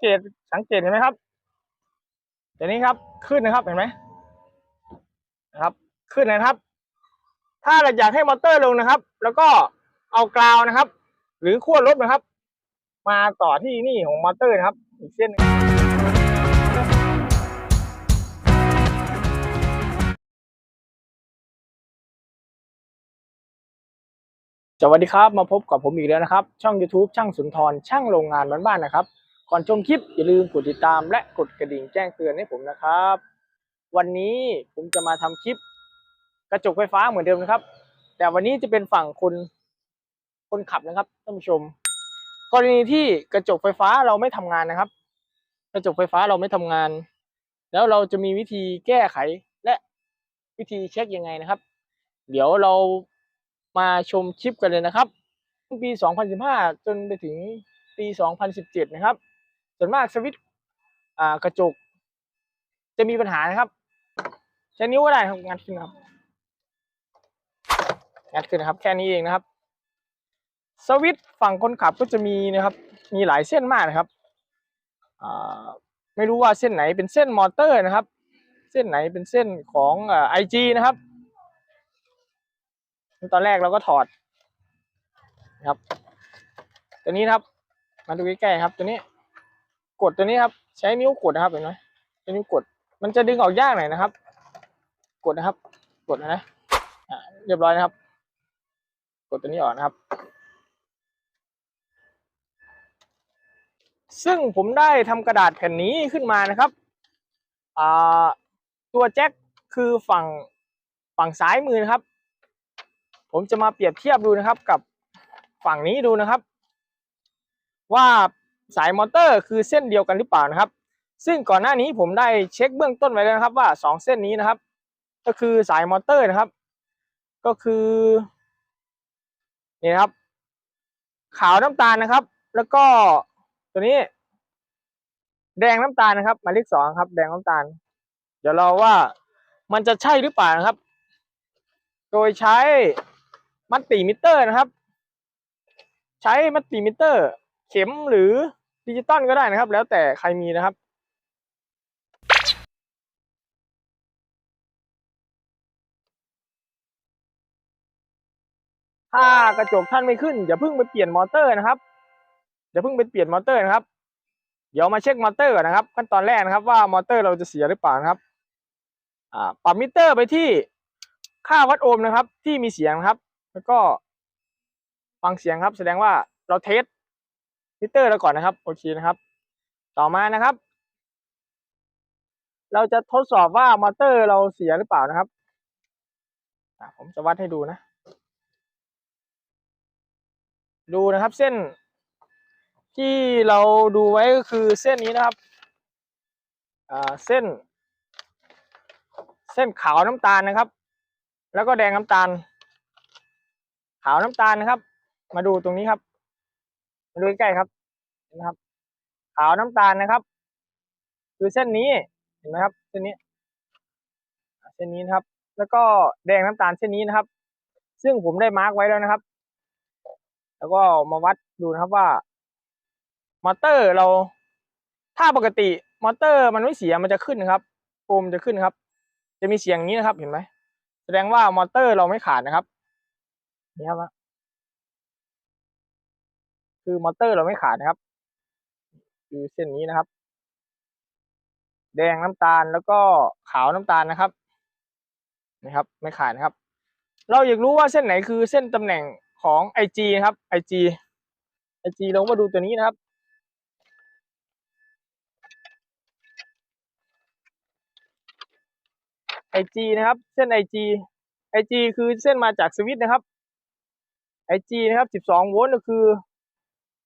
เกตสังเกตเห็นไหมครับตัวนี้ครับขึ้นนะครับเห็นไหมนะครับ ขึ้นนะครับ ถ้าเราอยากให้มอเตอร์ลงนะครับ แล้วก็เอากราวนะครับ หรือขั้วลบนะครับ มาต่อที่นี่ของมอเตอร์นะครับ อีกเส้นนึงสวัสดีครับ มาพบกับผมอีกแล้วนะครับ ช่อง YouTube ช่างสุนทรช่างโรงงานบ้านๆนะครับ ก่อนชมคลิปอย่าลืมกดติดตามและกดกระดิ่งแจ้งเตือนให้ผมนะครับ วันนี้ผมจะมาทำคลิป กระจกไฟฟ้าเหมือนเดิมนะครับ แต่วันนี้จะเป็นฝั่งคนคนขับนะครับท่านผู้ชม กรณีที่กระจกไฟฟ้าเราไม่ทำงานนะครับ กระจกไฟฟ้าเราไม่ทำงาน แล้วเราจะมีวิธีแก้ไขและวิธีเช็คยังไงนะครับ เดี๋ยวเรามาชมคลิปกันเลยนะครับปี 2015 จนไปถึงปี 2017 นะครับ ส่วนมากสวิตช์กระจก จะมีปัญหานะครับใช้นิ้วก็ได้ครับงัดขึ้นครับงัดขึ้นนะครับ แค่นี้เองนะครับ สวิตช์ฝั่งคนขับก็จะมีนะครับ มีหลายเส้นมากนะครับไม่รู้ว่าเส้นไหนเป็นเส้นมอเตอร์นะครับ เส้นไหนเป็นเส้นของไอจีนะครับ ตอนแรกเราก็ถอดนะครับ ตัวนี้ครับ มาดูใกล้ๆครับตัวนี้ กดตัวนี้ครับ ใช้นิ้วกดนะครับเห็นไหมใช้นิ้วกด มันจะดึงออกยากหน่อยนะครับ กดนะครับ กดนะอ่าเรียบร้อยนะครับ กดตัวนี้ออกนะครับ ซึ่งผมได้ทำกระดาษแผ่นนี้ขึ้นมานะครับอ่าตัวแจ็คคือฝั่งฝั่งซ้ายมือนะครับ ผมจะมาเปรียบเทียบดูนะครับกับฝั่งนี้ดูนะครับ ว่า สายมอเตอร์คือเส้นเดียวกันหรือเปล่านะครับ ซึ่งก่อนหน้านี้ผมได้เช็คเบื้องต้นไว้แล้วนะครับว่าสองเส้นนี้นะครับ ก็คือสายมอเตอร์นะครับ ก็คือนี่นะครับ ขาวน้ำตาลนะครับ แล้วก็ตัวนี้ แดงน้ำตาลนะครับหมายเลขสองครับ แดงน้ำตาล เดี๋ยวเราว่ามันจะใช่หรือเปล่านะครับ โดยใช้มัลติมิเตอร์นะครับ ใช้มัลติมิเตอร์ เข็มหรือ ดิจิตอลก็ได้นะครับ แล้วแต่ใครมีนะครับถ้ากระจกท่านไม่ขึ้นอย่าเพิ่งไปเปลี่ยนมอเตอร์นะครับอย่าเพิ่งไปเปลี่ยนมอเตอร์นะครับ เดี๋ยวมาเช็คมอเตอร์ก่อนนะครับ ขั้นตอนแรกนะครับว่ามอเตอร์เราจะเสียหรือเปล่านะครับอ่าปรับมิเตอร์ไปที่ค่าวัดโอห์มนะครับ ที่มีเสียงครับ แล้วก็ฟังเสียงครับ แสดงว่าเราเทส มิเตอร์เราก่อนนะครับโอเคนะครับ ต่อมานะครับ เราจะทดสอบว่ามอเตอร์เราเสียหรือเปล่านะครับผมจะวัดให้ดูนะ ดูนะครับเส้น ที่เราดูไว้ก็คือเส้นนี้นะครับเส้น เส้นขาวน้ำตาลนะครับ แล้วก็แดงน้ำตาล ขาวน้ำตาลนะครับ มาดูตรงนี้ครับ มาดูใกล้ๆครับเห็นไหมครับ ขาวน้ำตาลนะครับ คือเส้นนี้เห็นไหมครับ เส้นนี้เส้นนี้นะครับ แล้วก็แดงน้ำตาลเส้นนี้นะครับ ซึ่งผมได้มาร์กไว้แล้วนะครับ แล้วก็มาวัดดูนะครับว่ามอเตอร์เราถ้าปกติมอเตอร์มันไม่เสียมันจะขึ้นครับโฟมจะขึ้นครับ จะมีเสียงนี้นะครับ เห็นไหมแสดงว่ามอเตอร์เราไม่ขาดนะครับนี่ครับ คือมอเตอร์เราไม่ขาดนะครับ คือเส้นนี้นะครับ แดงน้ำตาลแล้วก็ขาวน้ำตาลนะครับนะครับ ไม่ขาดนะครับ เราอยากรู้ว่าเส้นไหนคือเส้นตำแหน่งของ IG นะครับ IG IG เรามาดูตัวนี้นะครับ IG นะครับ เส้น IG IG คือเส้นมาจากสวิตช์นะครับ IG นะครับ 12 โวลต์ก็คือ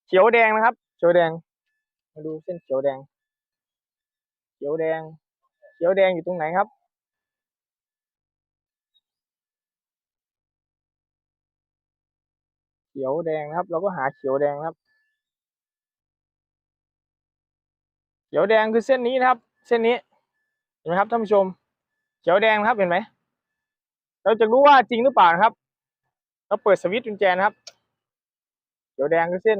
เขียวแดงนะครับ เขียวแดง มาดูเส้นเขียวแดง เขียวแดง เขียวแดงอยู่ตรงไหนครับ เขียวแดงนะครับ เราก็หาเขียวแดงครับ เขียวแดงคือเส้นนี้นะครับ เส้นนี้เห็นไหมครับท่านผู้ชม เขียวแดงครับเห็นไหมเราจะรู้ว่าจริงหรือเปล่านะครับ เราเปิดสวิตช์กุญแจนะครับ เขียวแดงคือเส้น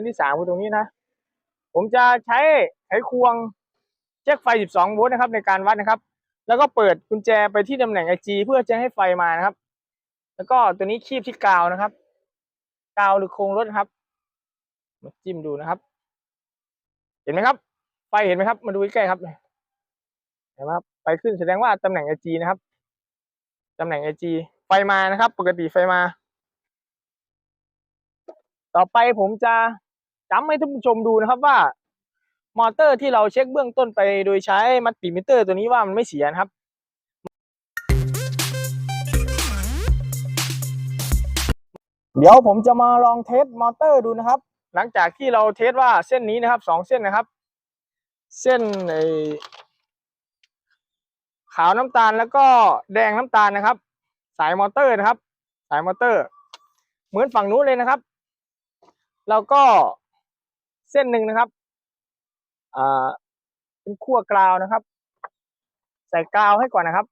นที่สามคือตรงนี้นะ ผมจะใช้ไขควงเช็คไฟ 12 โวลต์นะครับ ในการวัดนะครับ แล้วก็เปิดกุญแจไปที่ตำแหน่ง IG เพื่อจะให้ไฟมานะครับ แล้วก็ตัวนี้คีบที่กาวนะครับ กาวหรือโครงรถครับ มาจิ้มดูนะครับ เห็นไหมครับ ไฟเห็นไหมครับ มาดูใกล้ๆครับเห็นไหมครับไฟขึ้นแสดงว่าตำแหน่ง IG นะครับตำแหน่ง IG ไฟมานะครับ ปกติไฟมา ต่อไปผมจะ จำให้ท่านผู้ชมดูนะครับว่ามอเตอร์ที่เราเช็คเบื้องต้นไปโดยใช้มัลติมิเตอร์ตัวนี้ว่ามันไม่เสียนะครับเดี๋ยวผมจะมาลองเทสมอเตอร์ดูนะครับ หลังจากที่เราเทสว่าเส้นนี้นะครับสองเส้นนะครับ เส้นไอขาวน้ำตาลแล้วก็แดงน้ำตาลนะครับ สายมอเตอร์นะครับ สายมอเตอร์ เหมือนฝั่งนู้นเลยนะครับ แล้วก็ เส้นหนึ่งนะครับอ่าเป็นขั้วกราวนะครับ ใส่กราวให้ก่อนนะครับ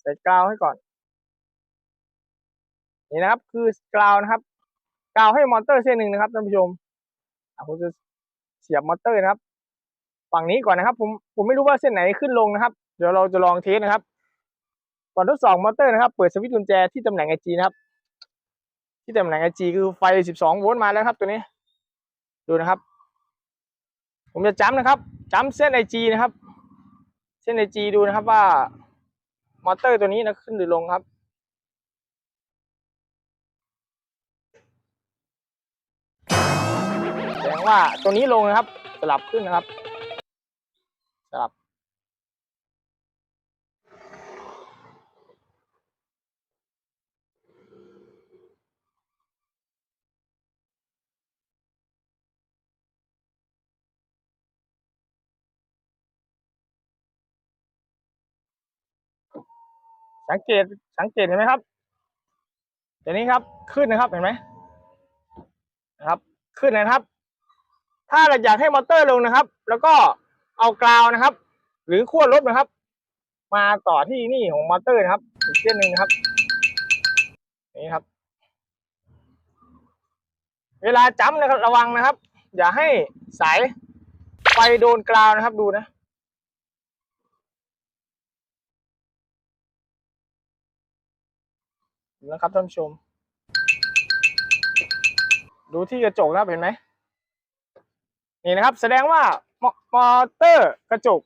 ใส่กราวให้ก่อน นี่นะครับ คือกราวนะครับกราวให้มอเตอร์เส้นหนึ่งนะครับท่านผู้ชมผมจะเสียบมอเตอร์นะครับ ฝั่งนี้ก่อนนะครับ ผมผมไม่รู้ว่าเส้นไหนขึ้นลงนะครับ เดี๋ยวเราจะลองเทสนะครับ ก่อนทดสอบมอเตอร์นะครับ เปิดสวิตช์กุญแจที่ตำแหน่ง IG นะครับ ที่ตำแหน่ง IG คือไฟ 12 โวลต์มาแล้วครับตัวนี้ ดูนะครับ ผมจะจ้ำนะครับจ้ำเส้นไอจีนะครับ เส้นไอจีดูนะครับว่ามอเตอร์ตัวนี้นะขึ้นหรือลงครับ แสดงว่าตัวนี้ลงนะครับ สลับขึ้นนะครับ สลับ สังเกตสังเกตเห็นไหมครับเดี๋ยวนี้ครับขึ้นนะครับเห็นไหมนะครับ ขึ้นนะครับ ถ้าเราอยากให้มอเตอร์ลงนะครับ แล้วก็เอากราวนะครับ หรือขั้วลบนะครับ มาต่อที่นี่ของมอเตอร์นะครับ อีกเส้นหนึ่งครับ นี่ครับ เวลาจ้ำนะครับระวังนะครับ อย่าให้สายไฟโดนกราวนะครับดูนะ นะครับท่านผู้ชม ดูที่กระจกนะครับเห็นไหมนี่นะครับ แสดงว่ามอเตอร์กระจก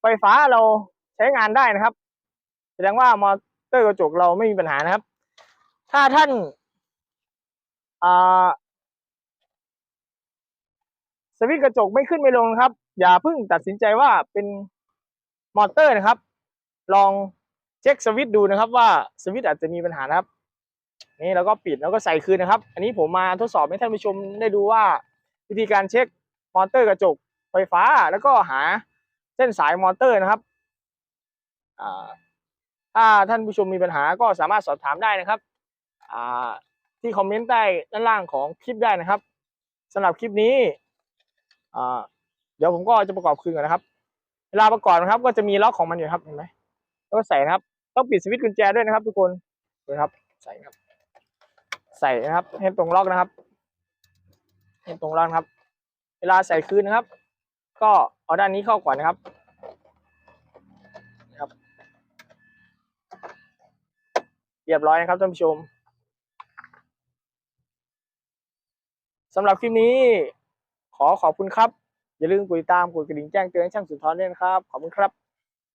ไฟฟ้าเราใช้งานได้นะครับ แสดงว่ามอเตอร์กระจกเราไม่มีปัญหานะครับ ถ้าท่านสวิตช์กระจกไม่ขึ้นไม่ลงนะครับ อย่าเพิ่งตัดสินใจว่าเป็นมอเตอร์นะครับ ลอง เช็คสวิตช์ดูนะครับว่าสวิตช์อาจจะมีปัญหานะครับ นี่แล้วก็ปิดแล้วก็ใส่คืนนะครับ อันนี้ผมมาทดสอบให้ท่านผู้ชมได้ดูว่า วิธีการเช็คมอเตอร์กระจกไฟฟ้าแล้วก็หาเส้นสายมอเตอร์นะครับถ้าท่านผู้ชมมีปัญหาก็สามารถสอบถามได้นะครับที่คอมเมนต์ใต้ด้านล่างของคลิปได้นะครับสำหรับคลิปนี้เดี๋ยวผมก็จะประกอบคืนก่อนนะครับ เวลาประกอบนะครับ ก็จะมีล็อกของมันอยู่ครับเห็นไหมแล้วก็ใส่นะครับ ต้องปิดสวิตช์กุญแจด้วยนะครับ ทุกคนดูนะครับใส่ครับ ใส่นะครับ ให้ตรงล็อกนะครับ ให้ตรงล็อกนะครับ เวลาใส่คืนนะครับ ก็เอาด้านนี้เข้าก่อนนะครับนะครับ เรียบร้อยนะครับท่านผู้ชมสำหรับคลิปนี้ ขอขอบคุณครับ อย่าลืมกดติดตามกดกระดิ่งแจ้งเตือนให้ช่างสุนทรด้วยนะครับ ขอบคุณครับ